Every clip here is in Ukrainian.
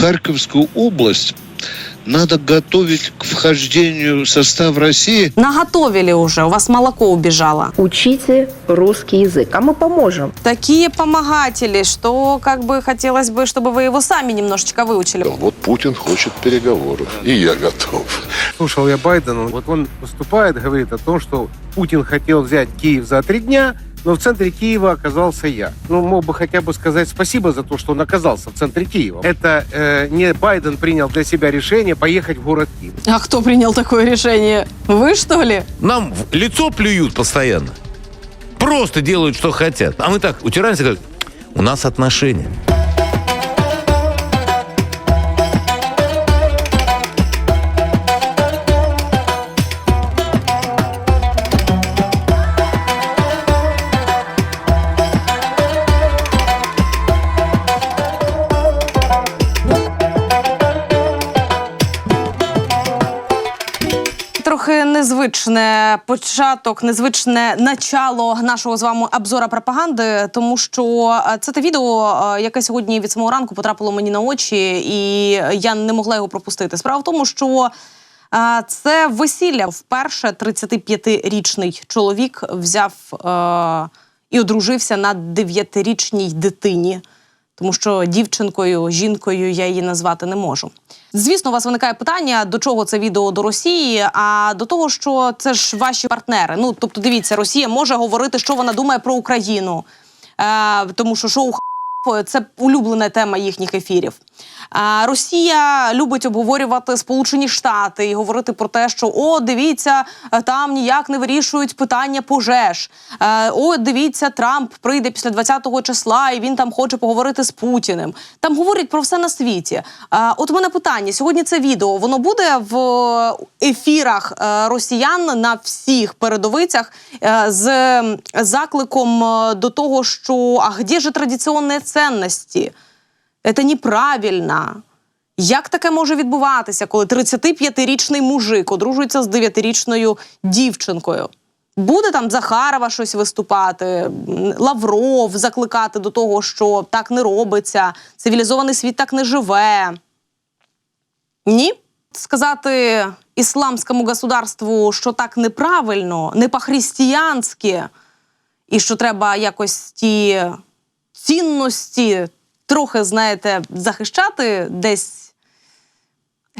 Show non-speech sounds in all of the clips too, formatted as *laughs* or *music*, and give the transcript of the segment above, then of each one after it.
Харьковскую область надо готовить к вхождению в состав России Наготовили уже, у вас молоко убежало. Учите русский язык, а мы поможем. Такие помогатели, что как бы хотелось бы, чтобы вы его сами немножечко выучили. Вот Путин хочет переговоров, и я готов. Слушал я Байдена, вот он выступает, говорит о том, что Путин хотел взять Киев за три дня, но в центре Киева оказался я. Ну, мог бы хотя бы сказать спасибо за то, что он оказался в центре Киева. Это э, не Байден принял для себя решение поехать в город Киев. А кто принял такое решение? Вы что ли? Нам в лицо плюют постоянно. Просто делают, что хотят. А мы так утираемся, как у нас отношения. Незвичне початок, незвичне начало нашого з вами обзора пропаганди, тому що е, це те відео, е, яке сьогодні від самого ранку потрапило мені на очі, і я не могла його пропустити. Справа в тому, що е, це весілля вперше 35-річний чоловік взяв е, і одружився на 9-річній дитині тому що дівчинкою, жінкою я її назвати не можу. Звісно, у вас виникає питання, до чого це відео до Росії, а до того, що це ж ваші партнери. Ну тобто, дивіться, Росія може говорити, що вона думає про Україну, е, тому що шоу це улюблена тема їхніх ефірів. Росія любить обговорювати Сполучені Штати і говорити про те, що о, дивіться, е, там ніяк не вирішують питання пожеж. Е, О, дивіться, Трамп прийде після 20-го числа, і він там хоче поговорити з Путіним. Там говорять про все на світі. Е, От у мене питання: сьогодні це відео воно буде в ефірах е, росіян на всіх передовицях е, з закликом е, до того, що а де ж традиційні цінності? Це неправильно. Як таке може відбуватися, коли 35-річний мужик одружується з 9-річною дівчинкою? Буде там Захарова щось виступати, Лавров закликати до того, що так не робиться, цивілізований світ так не живе. Ні? Сказати ісламському государству, що так неправильно, не по-християнськи, і що треба якось ті цінності трохи, знаєте, захищати десь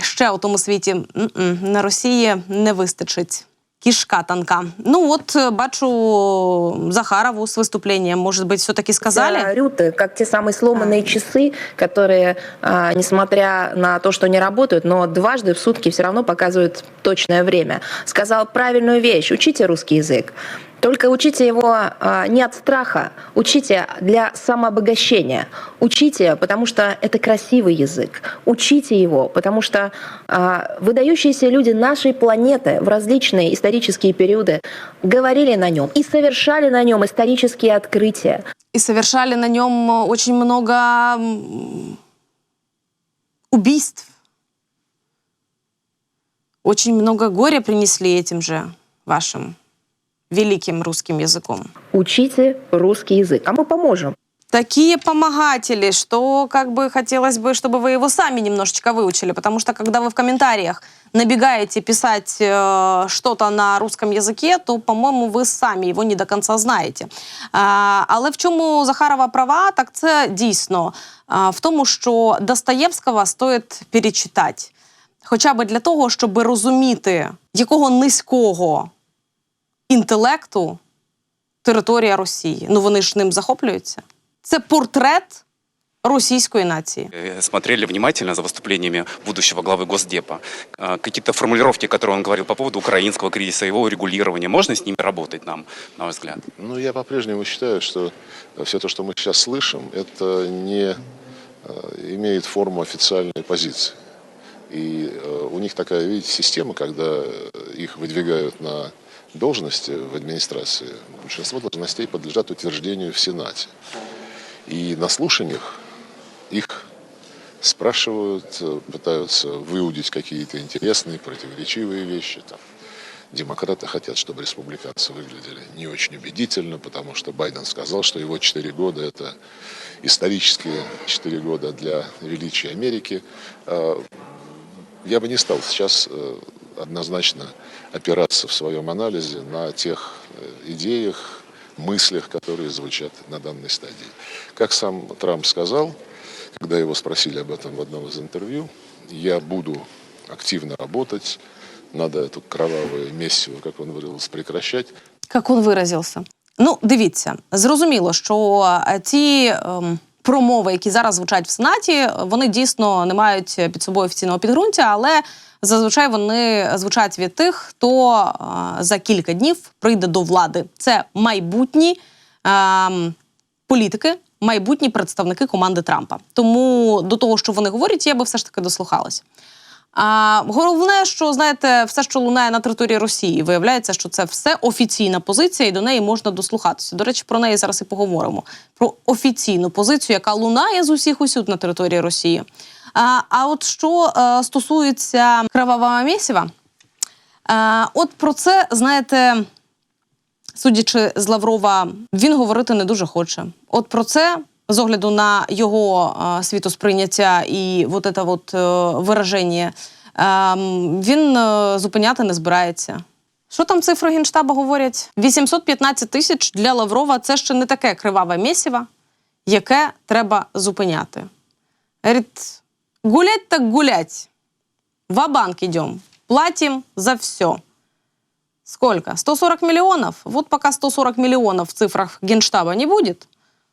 ще у тому світі м-м, на Росії не вистачить. Кішка танка. Ну от е, бачу Захарову з виступленням. Може бути, все-таки сказали? Рюты, как те самые сломанные часы, которые, а, несмотря на то, что не работают, но дважды в сутки все равно показывают точное время. Сказал правильную вещь. Учите русский язык. Только учите его а, не от страха, учите для самообогащения. Учите, потому что это красивый язык. Учите его, потому что а, выдающиеся люди нашей планеты в различные исторические периоды говорили на нем и совершали на нем исторические открытия. И совершали на нем очень много убийств. Очень много горя принесли этим же вашим великим русским языком. Учите русский язык, а мы поможем. Такие помогатели, что как бы хотелось бы, чтобы вы его сами немножечко выучили, потому что когда вы в комментариях набегаете писать э, что-то на русском языке, то, по-моему, ви самі його не до кінця знаєте. А, але в чому Захарова права, так це дійсно а, в тому, що Достоєвського стоїть перечитати. Хоча б для того, щоб розуміти, якого низького інтелекту територія Росії. Ну вони ж ним захоплюються. Це портрет російської нації. Э, смотрели внимательно за выступлениями будущего главы Госдепа. Э, Какие-то формулировки, которые он говорил по поводу украинского кризиса, его урегулирования, можно с ними работать нам, на ваш взгляд? Ну, я по-прежнему считаю, что все то, что мы сейчас слышим, это не э, имеет форму официальной позиции. И э, у них такая, видите, система, когда э, их выдвигают на должности в администрации. Большинство должностей подлежат утверждению в Сенате. И на слушаниях их спрашивают, э, пытаются выудить какие-то интересные, противоречивые вещи. Там. Демократы хотят, чтобы республиканцы выглядели не очень убедительно, потому что Байден сказал, что его 4 года – это исторические 4 года для величия Америки. Э, Я бы не стал сейчас э, однозначно опираться в своем анализе на тех э, идеях, мыслях, которые звучат на данной стадии. Как сам Трамп сказал, когда его спросили об этом в одном из интервью, я буду активно работать, надо эту кровавое месиво, как он выразился, прекращать. Як він виразився? Ну, дивіться, зрозуміло, що е, ті ем, промови, які зараз звучать в Сенаті, вони дійсно не мають під собою офіційного підґрунтя, але зазвичай вони звучать від тих, хто е, за кілька днів прийде до влади. Це майбутні ем, політики, майбутні представники команди Трампа. Тому до того, що вони говорять, я би все ж таки дослухалася. А головне, що знаєте, все, що лунає на території Росії, виявляється, що це все офіційна позиція, і до неї можна дослухатися. До речі, про неї зараз і поговоримо. Про офіційну позицію, яка лунає з усіх усюд на території Росії. А, а от що е, стосується кровавого місіва, е, от про це знаєте. Судячи з Лаврова, він говорити не дуже хоче. От про це, з огляду на його е, світосприйняття і вот это вот е, вираження, е, він е, зупиняти не збирається. Що там цифри Генштаба говорять? 815 тисяч для Лаврова це ще не таке криваве місіво, яке треба зупиняти. Говорить, гулять так гулять. Ва-банк идем. Платим за все. Сколько? 140 миллионов? Вот пока 140 миллионов в цифрах Генштаба не будет,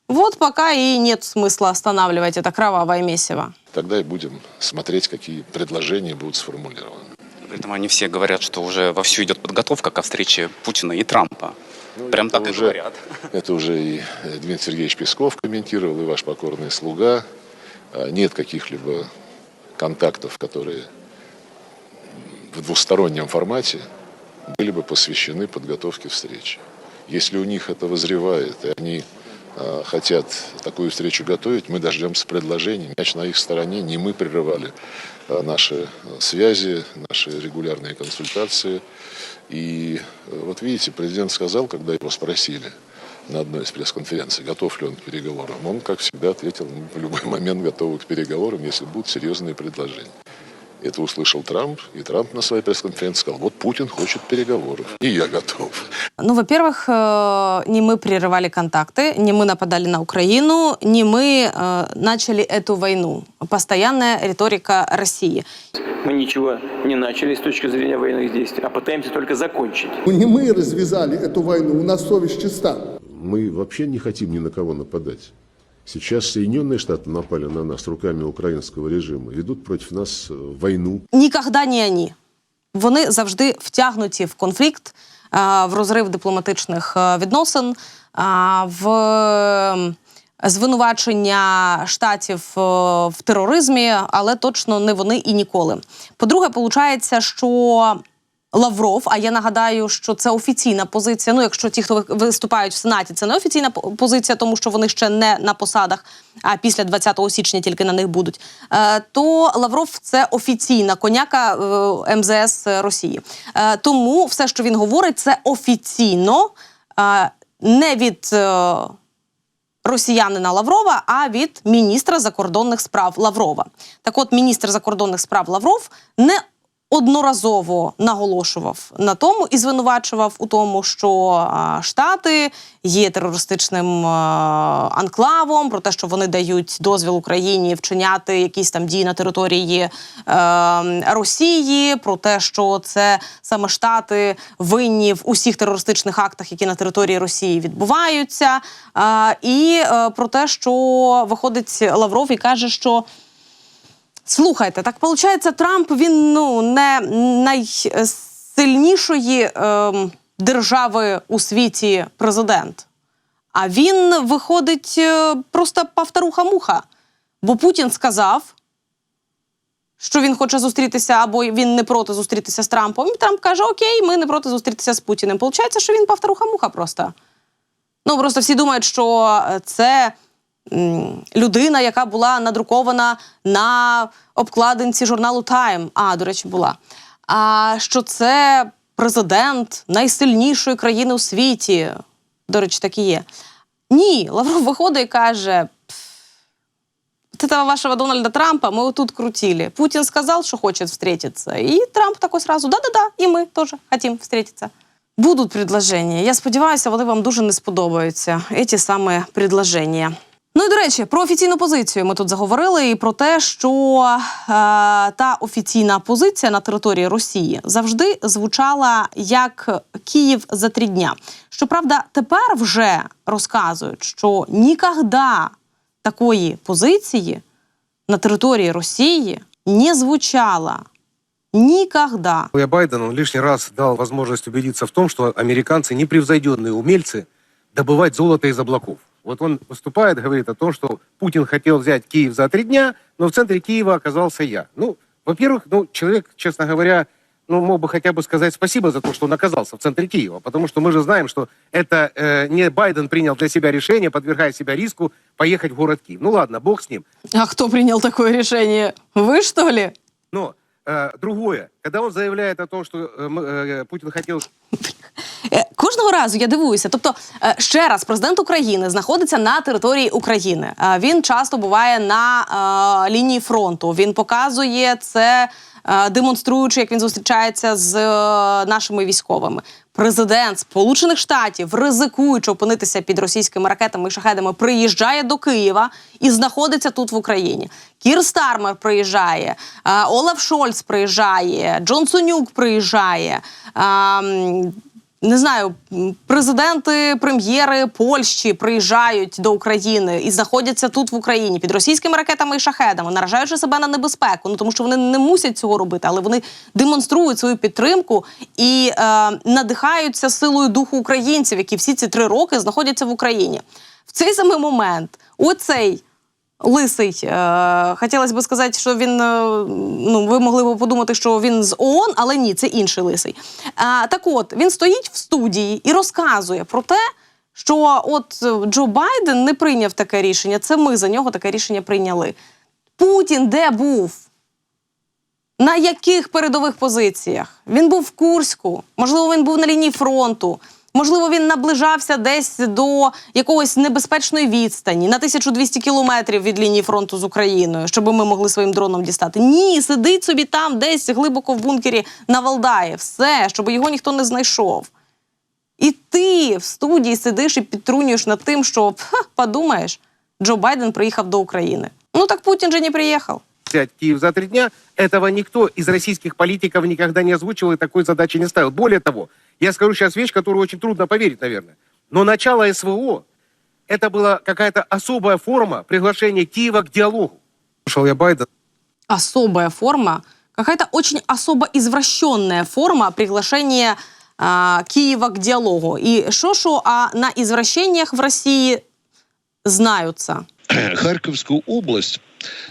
вот пока и нет смысла останавливать это кровавое месиво. Тогда и будем смотреть, какие предложения будут сформулированы. При этом они все говорят, что уже вовсю идет подготовка ко встрече Путина и Трампа. Прям это так и уже- говорят. *laughs* Это уже и Дмитрий Сергеевич Песков комментировал, и ваш покорный слуга. А, Нет каких-либо контактов, которые в двустороннем формате были бы посвящены подготовке встречи. Если у них это вызревает, и они хотят такую встречу готовить, мы дождемся предложений. Мяч на их стороне, не мы прерывали а, наши а, связи, наши регулярные консультации. И э, вот видите, президент сказал, когда его спросили на одной из пресс-конференций, готов ли он к переговорам, он, как всегда, ответил, мы в любой момент готовы к переговорам, если будут серьезные предложения. Это услышал Трамп, и Трамп на своей пресс-конференции сказал, вот Путин хочет переговоров, и я готов. Ну, во-первых, э, не мы прерывали контакты, не мы нападали на Украину, не мы э, начали эту войну. Постоянная риторика России. Мы ничего не начали с точки зрения военных действий, а пытаемся только закончить. Ну, Не мы развязали эту войну, у нас совесть чиста. Мы вообще не хотим ни на кого нападать. Сейчас Соединенные Штаты напали на нас руками украинского режима, ведут против нас э, войну. Нікогда не они. Вони завжди втягнуті в конфлікт, е, в розрив дипломатичних е, відносин, е, в ем, звинувачення штатів е, в тероризмі, але точно не вони і ніколи. По-друге, виходить, що Лавров, а я нагадаю, що це офіційна позиція. Ну, якщо ті, хто виступають в Сенаті, це не офіційна позиція, тому що вони ще не на посадах, а після 20 січня тільки на них будуть. Е, то Лавров це офіційна коняка е, МЗС Росії. Е, тому все, що він говорить, це офіційно, не від. росіянина Лаврова, а від міністра закордонних справ Лаврова. Так от, міністр закордонних справ Лавров не одноразово наголошував на тому і звинувачував у тому, що Штати є терористичним анклавом, про те, що вони дають дозвіл Україні вчиняти якісь там дії на території е, Росії, про те, що це саме Штати винні в усіх терористичних актах, які на території Росії відбуваються, і е, про те, що виходить Лавров і каже, що. Слухайте, так виходить, Трамп він ну не найсильнішої ем, держави у світі президент. А він виходить е, просто повторуха-муха. Бо Путін сказав, що він хоче зустрітися, або він не проти зустрітися з Трампом. І Трамп каже: Окей, ми не проти зустрітися з Путіним. Получається, що він повторуха-муха просто. Ну просто всі думають, що це м, людина, яка була надрукована на обкладинці журналу Time. А, до речі, була. А що це президент найсильнішої країни у світі. До речі, так і є. Ні, Лавров виходить і каже: «Пф, от этого вашего Дональда Трампа мы вот тут крутили. Путин сказал, что хочет встретиться, и Трамп такой сразу, да-да-да, и мы тоже хотим встретиться. Будуть предложення. Я сподіваюся, вони вам дуже не сподобаються. Ці саме предложення. Ну і до речі, про офіційну позицію ми тут заговорили і про те, що е, та офіційна позиція на території Росії завжди звучала як Київ за три дня. Щоправда, тепер вже розказують, що ніколи такої позиції на території Росії не звучала. Ніколи. Я Байден, он лишний раз дал возможность убедиться в том, что американцы непревзойденные умельцы добывать золото из облаков. Вот он выступает, говорит о том, что Путин хотел взять Киев за три дня, но в центре Киева оказался я. Ну, во-первых, ну, человек, честно говоря, ну, мог бы хотя бы сказать спасибо за то, что он оказался в центре Киева, потому что мы же знаем, что это э, не Байден принял для себя решение, подвергая себя риску поехать в город Киев. Ну ладно, бог с ним. А хто прийняв таке рішення? Ви що ли? Но э, другое, когда он заявляет о том, что э, э, Путин хотел *laughs* Кожного разу я дивуюся. Тобто, е, ще раз, президент України знаходиться на території України. Е, Він часто буває на е, лінії фронту. Він показує це, е, демонструючи, як він зустрічається з е, нашими військовими. Президент Сполучених Штатів, ризикуючи опинитися під російськими ракетами і шахедами, приїжджає до Києва і знаходиться тут в Україні. Кір Стармер приїжджає, е, Олаф Шольц приїжджає, Джон Сонюк приїжджає. Не знаю, президенти, прем'єри Польщі приїжджають до України і знаходяться тут в Україні під російськими ракетами і шахедами, наражаючи себе на небезпеку. Ну тому що вони не мусять цього робити, але вони демонструють свою підтримку і е, надихаються силою духу українців, які всі ці три роки знаходяться в Україні. В цей самий момент оцей Лисий, е, хотілося б сказати, що він е, ну ви могли б подумати, що він з ООН, але ні, це інший лисий. А, так от він стоїть в студії і розказує про те, що от е, Джо Байден не прийняв таке рішення. Це ми за нього таке рішення прийняли. Путін де був? На яких передових позиціях? Він був в Курську, можливо, він був на лінії фронту. Можливо, він наближався десь до якогось небезпечної відстані на 1200 кілометрів від лінії фронту з Україною, щоб ми могли своїм дроном дістати. Ні, сидить собі там, десь глибоко в бункері на Валдаї. Все, щоб його ніхто не знайшов. І ти в студії сидиш і підтрунюєш над тим, що ха, подумаєш, Джо Байден приїхав до України. Ну так Путін же не приїхав. взять Киев за три дня, этого никто из российских политиков никогда не озвучивал и такой задачи не ставил. Более того, я скажу сейчас вещь, которую очень трудно поверить, наверное. Но начало СВО – это была какая-то особая форма приглашения Киева к диалогу. Слушал я Байдена. особая форма, какая-то очень особо извращенная форма приглашения а, Киева к диалогу. И шо-шо, а на извращениях в России знаются. *clears throat* Харьковскую область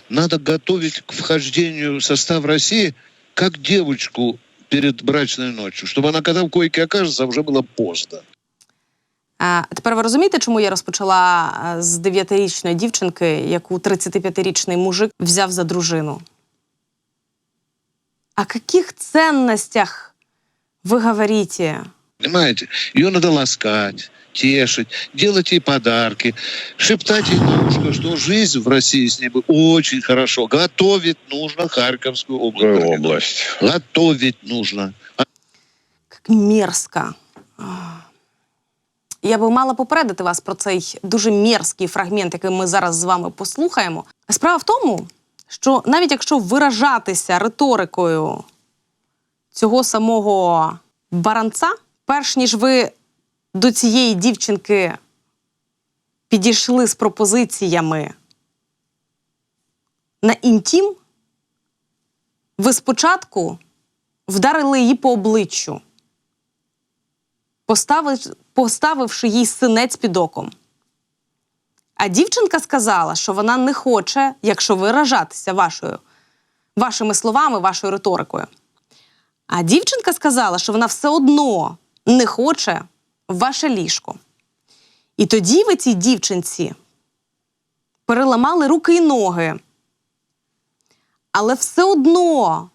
надо готовить к вхождению в состав России как девочку перед брачной ночью, чтобы она, когда в койке окажется, уже было поздно. А, тепер ви розумієте, чому я розпочала з 9-річної дівчинки, яку 35-річний мужик взяв за дружину? О каких ценностях ви говорите? Понимаете? Ее надо ласкать, тешить, делать ей подарки, шептать ей на ушко, что жизнь в России с ней будет очень хорошо. Готовить нужно Харьковскую область. область. Готовить нужно. Як мерзко. Я би мала попередити вас про цей дуже мерзкий фрагмент, який ми зараз з вами послухаємо. Справа в тому, що навіть якщо виражатися риторикою цього самого баранця, перш ніж ви до цієї дівчинки підійшли з пропозиціями на інтім, ви спочатку вдарили її по обличчю поставивши їй синець під оком. А дівчинка сказала, що вона не хоче, якщо виражатися вашою, вашими словами, вашою риторикою. А дівчинка сказала, що вона все одно не хоче в ваше ліжко. І тоді ви цій дівчинці переламали руки і ноги. Але все одно,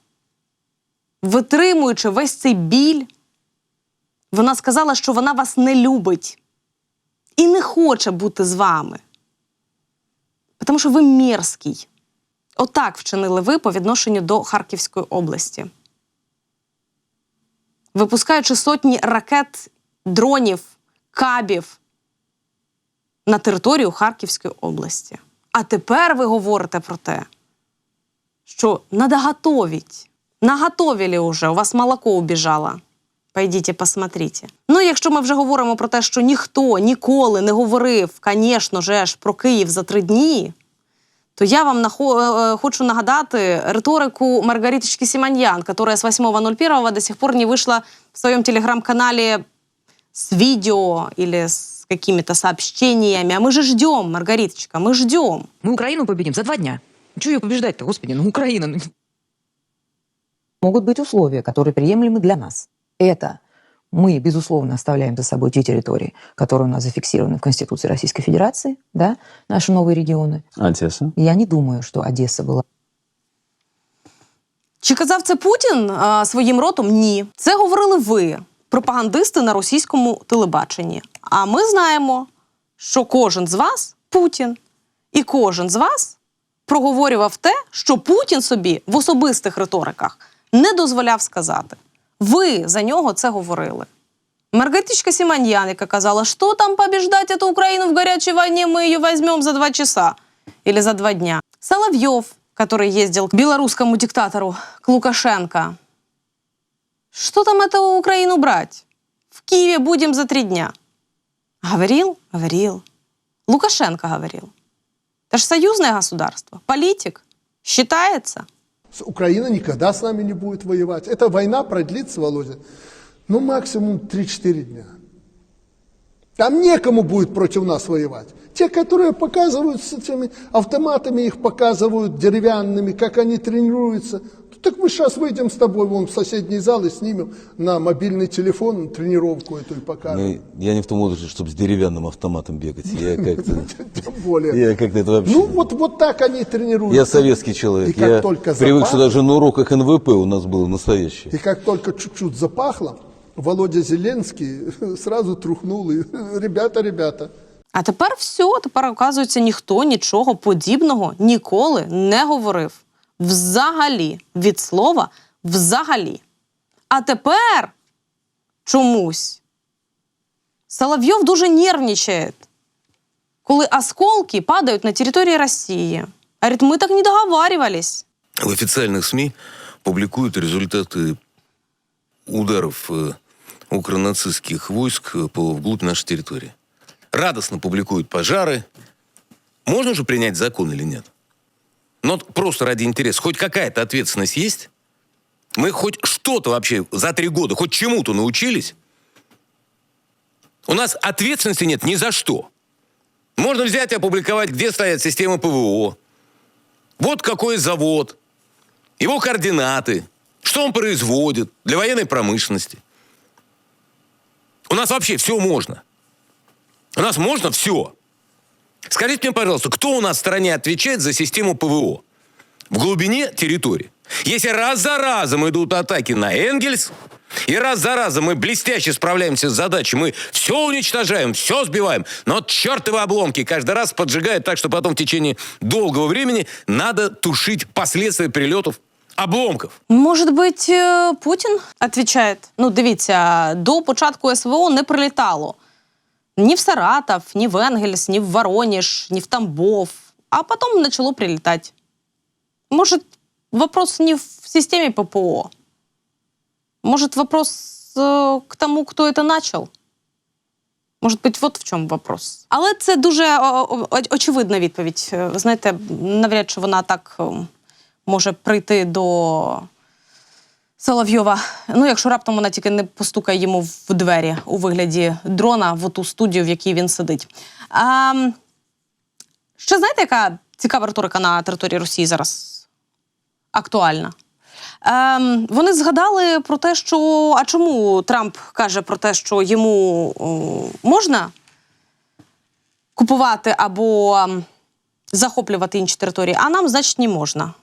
витримуючи весь цей біль, вона сказала, що вона вас не любить і не хоче бути з вами. Тому що ви мерзкий. Отак вчинили ви по відношенню до Харківської області. Випускаючи сотні ракет, дронів, кабів на територію Харківської області. А тепер ви говорите про те, що надо готовить. Наготовили уже, у вас молоко убіжало. Пойдіть, посмотрите. Ну, якщо ми вже говоримо про те, що ніхто ніколи не говорив, звісно ж, про Київ за три дні, то я вам нахо- е, хочу нагадати риторику Маргариточки Симоньян, которая с 8.01 до сих пор не вышла в своем телеграм-канале с видео или с какими-то сообщениями. А мы же ждем, Маргариточка, мы ждем. Мы Украину победим за два дня. Чего ее побеждать-то, господи? Ну, Украина. ну, могут быть условия, которые приемлемы для нас. Это мы, безусловно, оставляем за собой те территории, которые у нас зафиксированы в Конституции Российской Федерации, да, наши новые регионы. Одесса. Я не думаю, что Одесса была Чи казав це Путін а, своїм ротом? Ні. Це говорили ви, Пропагандисти на російському телебаченні. А ми знаємо, що кожен з вас Путін, і кожен з вас проговорював те, що Путін собі в особистих риториках не дозволяв сказати. Ви за нього це говорили. Маргаритичка Симоньян, яка казала, що там побіждати эту Україну в гарячій війні, ми її візьмемо за два часа или за два дня. Соловьев, который ездил к белорусскому диктатору, к Лукашенко. Что там эту Украину брать? В Киеве будем за три дня. Говорил? Говорил. Лукашенко говорил. Это же союзное государство. Политик. Считается. Украина никогда с нами не будет воевать. Эта война продлится, Володя, ну максимум 3-4 дня. Там некому будет против нас воевать. Те, которые показывают с этими автоматами, их показывают деревянными, как они тренируются. Ну, Так мы сейчас выйдем с тобой вон в соседний зал и снимем на мобильный телефон тренировку эту и покажем. я не в том возрасте, чтобы с деревянным автоматом бегать. Я как-то... *laughs* Тем более. Я как-то это вообще... Ну вот, вот так они тренируются. Я советский человек. И как я только привык, что запах- даже на уроках НВП у нас было настоящее. И как только чуть-чуть запахло, Володя Зеленский *laughs* сразу трухнул и *laughs* ребята, ребята. А тепер все, тепер оказується, ніхто нічого подібного ніколи не говорив. Взагалі, від слова взагалі. А тепер чомусь Соловйов дуже нервничає, коли осколки падають на території Росії. Говорить, ми так не договаривались. В официальных СМИ публикуют результаты ударов э, укронацистских войск э, по, вглубь нашей территории. Радостно публикуют пожары. Можно же принять закон или нет? Но вот просто ради интереса. Хоть какая-то ответственность есть? Мы хоть что-то вообще за три года, хоть чему-то научились? У нас ответственности нет ни за что. Можно взять и опубликовать, где стоят системы ПВО. Вот какой завод, его координаты, что он производит для военной промышленности. У нас вообще все можно. У нас можно все. Скажите мне, пожалуйста, кто у нас в стране отвечает за систему ПВО? В глубине территории. Если раз за разом идут атаки на Энгельс, и раз за разом мы блестяще справляемся с задачей, мы все уничтожаем, все сбиваем, но вот чертовы обломки каждый раз поджигают так, что потом в течение долгого времени надо тушить последствия прилетов обломков. Может быть, е, Путін відповідає? Ну, дивіться, до початку СВО не прилітало. Ні в Саратов, ні в Енгельс, ні в Воронеж, ні в Тамбов. А потом начало прилетать. Может, вопрос не в системе ППО? Может, вопрос э, к тому, кто это начал? Может быть, от в чому вопрос. Але це дуже о, о, о- очевидна відповідь. Е, Ви знаєте, навряд чи вона так е, може прийти до Соловйова. Ну, якщо раптом вона тільки не постукає йому в двері у вигляді дрона в ту студію, в якій він сидить. А, ще знаєте, яка цікава риторика на території Росії зараз актуальна? Ем, вони згадали про те, що а чому Трамп каже про те, що йому о, можна купувати або захоплювати інші території, а нам, значить, не можна.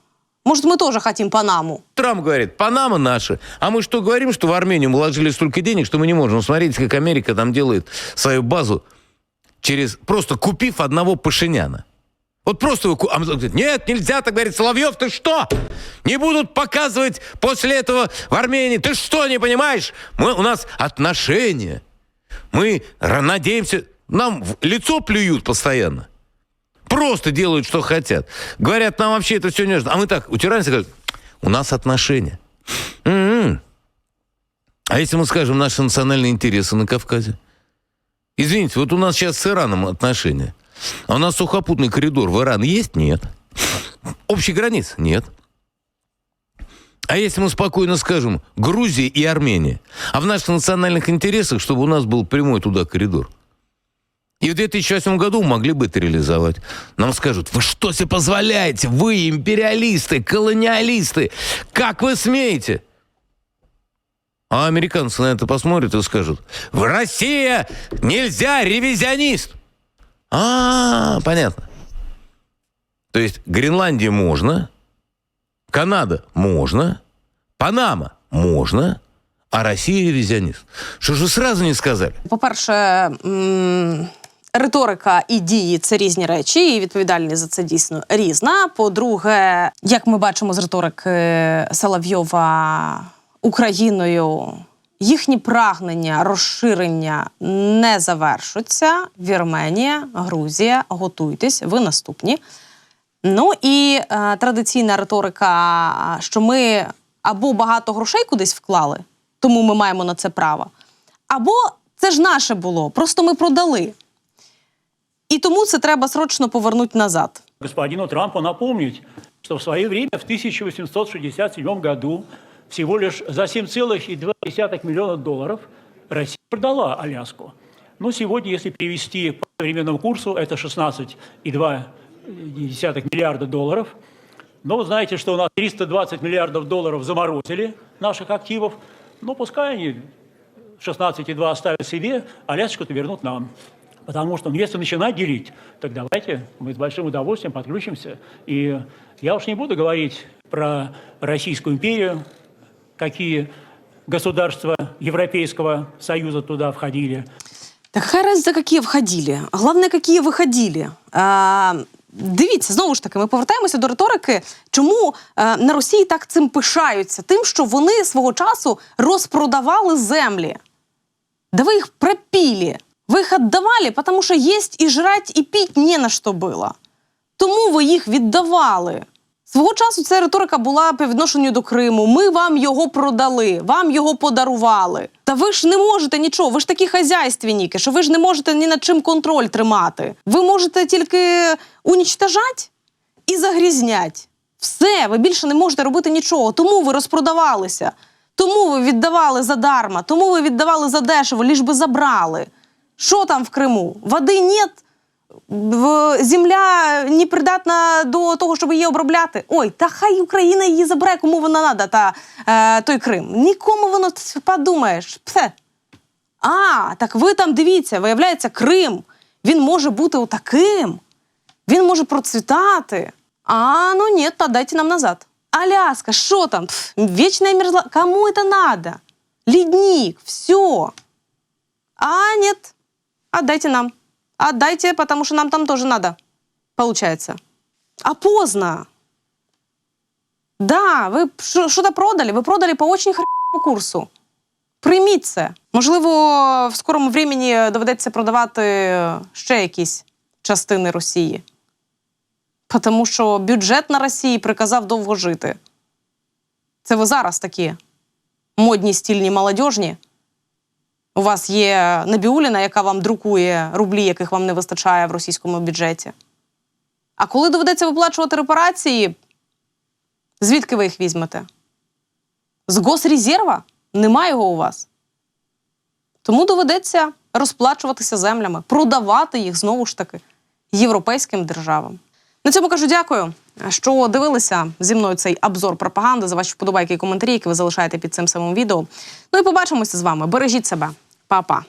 Может, мы тоже хотим Панаму? Трамп говорит, Панама наша. А мы что говорим, что в Армению мы вложили столько денег, что мы не можем. Смотрите, как Америка там делает свою базу через просто купив одного Пашиняна. Вот просто его... А говорит, нет, нельзя, так говорит Соловьев, ты что? Не будут показывать после этого в Армении. Ты что, не понимаешь? Мы, у нас отношения. Мы надеемся... Нам в лицо плюют постоянно. Просто делают, что хотят. Говорят, нам вообще это все не нужно. А мы так утираемся говорят, у нас отношения. М-м. А если мы скажем наши национальные интересы на Кавказе? Извините, вот у нас сейчас с Ираном отношения. А у нас сухопутный коридор в Иран есть? Нет. Общей границы? Нет. А если мы спокойно скажем Грузия и Армения, а в наших национальных интересах, чтобы у нас был прямой туда коридор? И в 2008 году могли бы это реализовать. Нам скажут, вы что себе позволяете? Вы империалисты, колониалисты. Как вы смеете? А американцы на это посмотрят и скажут, в Россия нельзя, ревизионист. А, понятно. То есть Гренландия можно, Канада можно, Панама можно, а Россия ревизионист. Что же сразу не сказали? По-перше, риторика і дії це різні речі, і відповідальність за це дійсно різна. По-друге, як ми бачимо з риторики Соловйова Україною, їхні прагнення розширення не завершуться. Вірменія, Грузія, готуйтесь, ви наступні. Ну і е, традиційна риторика, що ми або багато грошей кудись вклали, тому ми маємо на це право, або це ж наше було, просто ми продали. І тому це треба срочно повернути назад. господину Трампу напомнить, что в свое время, в 1867 году, всего лишь за 7,2 миллиона долларов Россия продала Аляску. Но сегодня, если перевести по современному курсу, это 16,2 миллиарда долларов. Но вы знаете, что у нас 320 миллиардов долларов заморозили наших активов. Но пускай они 16,2 оставят себе, а Аляску-то вернут нам. Потому что если начинать делить, так давайте мы с большим удовольствием подключимся. И я уж не буду говорить про Российскую империю, какие государства Европейского Союза туда входили. Так хай разниця, які входили. Головне, які виходили. А, дивіться, знову ж таки, ми повертаємося до риторики, чому е, на Росії так цим пишаються? Тим, що вони свого часу розпродавали землі. Да вы их пропили. Ви їх віддавали, тому що їсть і жрать, і піть не на що було. Тому ви їх віддавали. Свого часу ця риторика була по відношенню до Криму. Ми вам його продали, вам його подарували. Та ви ж не можете нічого, ви ж такі хазяйственники, що ви ж не можете ні над чим контроль тримати. Ви можете тільки унічтажати і загрізнять. Все, ви більше не можете робити нічого. Тому ви розпродавалися. Тому ви віддавали задарма, тому ви віддавали задешево, ліж би забрали. Що там в Криму? Води нет, земля непридатна до того, щоб її обробляти. Ой, та хай Україна її забере, кому вона надо, та е, той Крим. Нікому воно подумаєш. Все. А, так ви там дивіться, виявляється, Крим. Він може бути отаким. Він може процвітати. А, ну ні, то дайте нам назад. Аляска, що там? Пф, Вечная мерзла. Кому это надо? Ледник, все. А, нет, отдайте нам. Отдайте, потому что нам там тоже надо. Получается. А поздно. Да, ви що- що-то продали, ви продали по очень хреновому курсу. Прийміть це. Можливо, в скорому времені доведеться продавати ще якісь частини Росії. Тому що бюджет на Росії приказав довго жити. Це ви зараз такі модні, стільні, молодіжні. У вас є Набіуліна, яка вам друкує рублі, яких вам не вистачає в російському бюджеті. А коли доведеться виплачувати репарації, звідки ви їх візьмете? З Госрезерва? Немає його у вас. Тому доведеться розплачуватися землями, продавати їх знову ж таки європейським державам. На цьому кажу дякую, що дивилися зі мною цей обзор пропаганди за ваші вподобайки і коментарі, які ви залишаєте під цим самим відео. Ну і побачимося з вами. Бережіть себе, 爸爸。